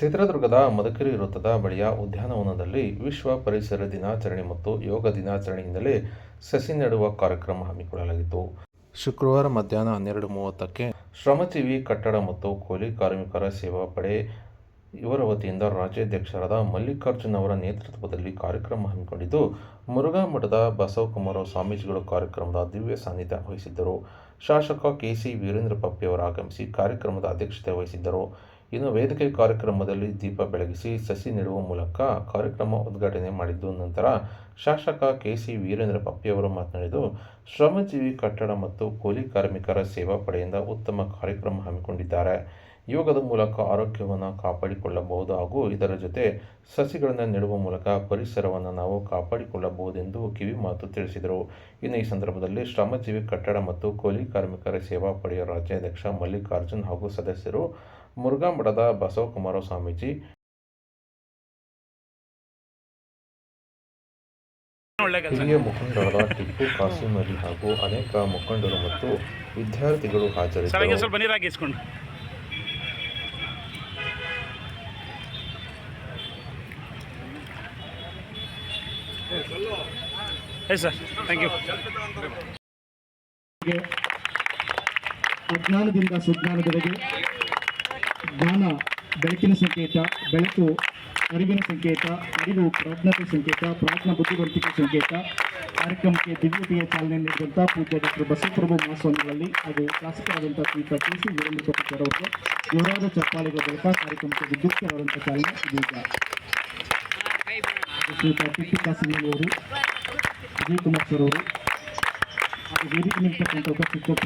ಚಿತ್ರದುರ್ಗದ ಮದಕರಿ ವೃತ್ತದ ಬಳಿಯ ಉದ್ಯಾನವನದಲ್ಲಿ ವಿಶ್ವ ಪರಿಸರ ದಿನಾಚರಣೆ ಮತ್ತು ಯೋಗ ದಿನಾಚರಣೆ ಹಿನ್ನೆಲೆ ಸಸಿ ನೆಡುವ ಕಾರ್ಯಕ್ರಮ ಹಮ್ಮಿಕೊಳ್ಳಲಾಗಿತ್ತು. ಶುಕ್ರವಾರ ಮಧ್ಯಾಹ್ನ ಹನ್ನೆರಡು ಮೂವತ್ತಕ್ಕೆ ಶ್ರಮಜೀವಿ ಕಟ್ಟಡ ಮತ್ತು ಕೂಲಿ ಕಾರ್ಮಿಕರ ಸೇವಾ ಪಡೆ ಇವರ ವತಿಯಿಂದ ರಾಜ್ಯಾಧ್ಯಕ್ಷರಾದ ಮಲ್ಲಿಕಾರ್ಜುನ್ ಅವರ ನೇತೃತ್ವದಲ್ಲಿ ಕಾರ್ಯಕ್ರಮ ಹಮ್ಮಿಕೊಂಡಿದ್ದು, ಮುರುಘಾ ಮಠದ ಬಸವಕುಮಾರ ಸ್ವಾಮೀಜಿಗಳು ಕಾರ್ಯಕ್ರಮದ ದಿವ್ಯ ಸಾನ್ನಿಧ್ಯ ವಹಿಸಿದ್ದರು. ಶಾಸಕ ಕೆಸಿ ವೀರೇಂದ್ರ ಪಪ್ಪಿಯವರು ಆಗಮಿಸಿ ಕಾರ್ಯಕ್ರಮದ ಅಧ್ಯಕ್ಷತೆ ವಹಿಸಿದ್ದರು. ಇನ್ನು ವೇದಿಕೆ ಕಾರ್ಯಕ್ರಮದಲ್ಲಿ ದೀಪ ಬೆಳಗಿಸಿ ಸಸಿ ನೆಡುವ ಮೂಲಕ ಕಾರ್ಯಕ್ರಮ ಉದ್ಘಾಟನೆ ಮಾಡಿದ್ದು ನಂತರ ಶಾಸಕ ಕೆಸಿ ವೀರೇಂದ್ರ ಪಪ್ಪಿಯವರು ಮಾತನಾಡಿದ್ದು, ಶ್ರಮಜೀವಿ ಕಟ್ಟಡ ಮತ್ತು ಕೂಲಿ ಕಾರ್ಮಿಕರ ಸೇವಾ ಪಡೆಯಿಂದ ಉತ್ತಮ ಕಾರ್ಯಕ್ರಮ ಹಮ್ಮಿಕೊಂಡಿದ್ದಾರೆ. ಯೋಗದ ಮೂಲಕ ಆರೋಗ್ಯವನ್ನು ಕಾಪಾಡಿಕೊಳ್ಳಬಹುದು ಹಾಗೂ ಇದರ ಜೊತೆ ಸಸಿಗಳನ್ನು ನೆಡುವ ಮೂಲಕ ಪರಿಸರವನ್ನು ನಾವು ಕಾಪಾಡಿಕೊಳ್ಳಬಹುದೆಂದು ಕಿವಿ ಮಾತು ತಿಳಿಸಿದರು. ಇನ್ನು ಈ ಸಂದರ್ಭದಲ್ಲಿ ಶ್ರಮಜೀವಿ ಕಟ್ಟಡ ಮತ್ತು ಕೂಲಿ ಕಾರ್ಮಿಕರ ಸೇವಾ ಪಡೆಯ ರಾಜ್ಯಾಧ್ಯಕ್ಷ ಮಲ್ಲಿಕಾರ್ಜುನ್ ಹಾಗೂ ಸದಸ್ಯರು ಮುರುಘಾ ಮಠದ ಬಸವಕುಮಾರ ಸ್ವಾಮೀಜಿ ಹಿರಿಯ ಮುಖಂಡರಾದ ಟಿಪ್ಪು ಕಾಸಿಂ ಅಲಿ ಹಾಗೂ ಅನೇಕ ಮುಖಂಡರು ಮತ್ತು ವಿದ್ಯಾರ್ಥಿಗಳು ಹಾಜರಿದ್ದರು. ಎಸ್ ಸರ್ ಥ್ಯಾಂಕ್ ಯು ಅಜ್ಞಾನದಿಂದ ಸುಜ್ಞಾನದವರೆಗೆ ಜ್ಞಾನ, ಬೆಳಕಿನ ಸಂಕೇತ, ಬೆಳಕು, ಅರಿವಿನ ಸಂಕೇತ, ಅರಿವು, ಪ್ರಾಜ್ಞತೆ ಸಂಕೇತ, ಪ್ರಾಜ್ಞ ಬುದ್ಧಿವಂತಿಕೆ ಸಂಕೇತ, ಕಾರ್ಯಕ್ರಮಕ್ಕೆ ದಿವ್ಯತೆಯ ಚಾಲನೆ ನೀಡಿದಂಥ ಪೂಜ್ಯ ಡಾಕ್ಟರ್ ಬಸವಪ್ರಭು ಮಹಾಸ್ವಾಮಿಗಳಲ್ಲಿ ಹಾಗೂ ಶಾಸಕರಾದಂಥ ಶ್ರೀಯುತ ಕೆ ಸಿ ವೀರೇಂದ್ರ ಅವರು ಇವರಾದ ಚಪ್ಪಾಳೆಗಳ ಬಳಿಕ ಕಾರ್ಯಕ್ರಮಕ್ಕೆ ವಿದ್ಯುಕ್ತವಾದಂಥ ಚಾಲನೆ ಇದೀಗ. ಶ್ರೀಯುತ ಟಿಪ್ಪು ಕಾಸಿಮಲ್ಲಿ ಅವರು ವಿಜಯ್ ಕುಮಾರ್ ಸರ್ ಅವರು ಹಾಗೂ ವೇದಿಕೆ ನಿಂತಕ್ಕಂಥ ಉಪಸ್ಥಿತ